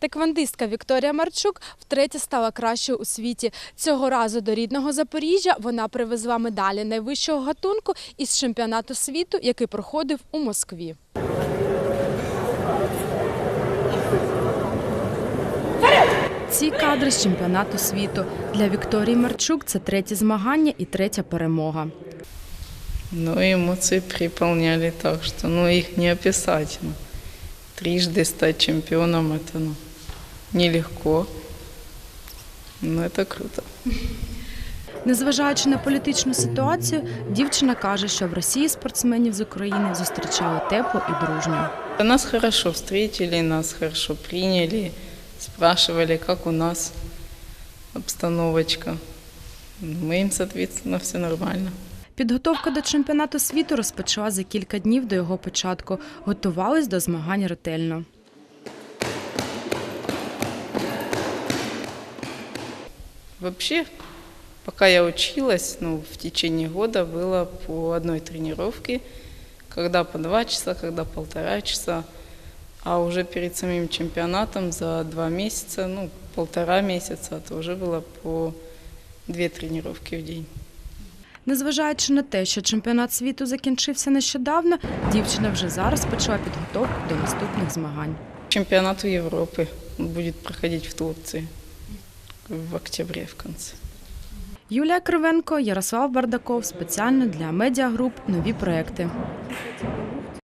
Теквандистка Вікторія Марчук втретє стала кращою у світі. Цього разу до рідного Запоріжжя вона привезла медалі найвищого гатунку із чемпіонату світу, який проходив у Москві. Ці кадри з чемпіонату світу для Вікторії Марчук це третє змагання і третя перемога. Ну, эмоции переполняли так, что ну, их не описать. Ну. Трижды стать чемпионом это ну, нелегко. Но это круто. Незважаючи на політичну ситуацію, дівчина каже, що в Росії спортсменів з України зустрічали тепло і дружньо. Нас хорошо встретили, нас хорошо приняли, спрашивали, как у нас обстановочка. Мы им, соответственно, все нормально. Підготовка до чемпіонату світу розпочала за кілька днів до його початку. Готувались до змагань ретельно. Вообще, пока я училась, ну, в течение года было по одной тренировке, когда по два часа, когда полтора часа. А уже перед самим чемпионатом за два месяца, ну, полтора месяца, то уже было по две тренировки в день. Незважаючи на те, що чемпіонат світу закінчився нещодавно, дівчина вже зараз почала підготовку до наступних змагань. Чемпионату Европы будет проходить в Турции в октябре в конце. Юлія Кривенко, Ярослав Бардаков спеціально для медіагруп нові проекти.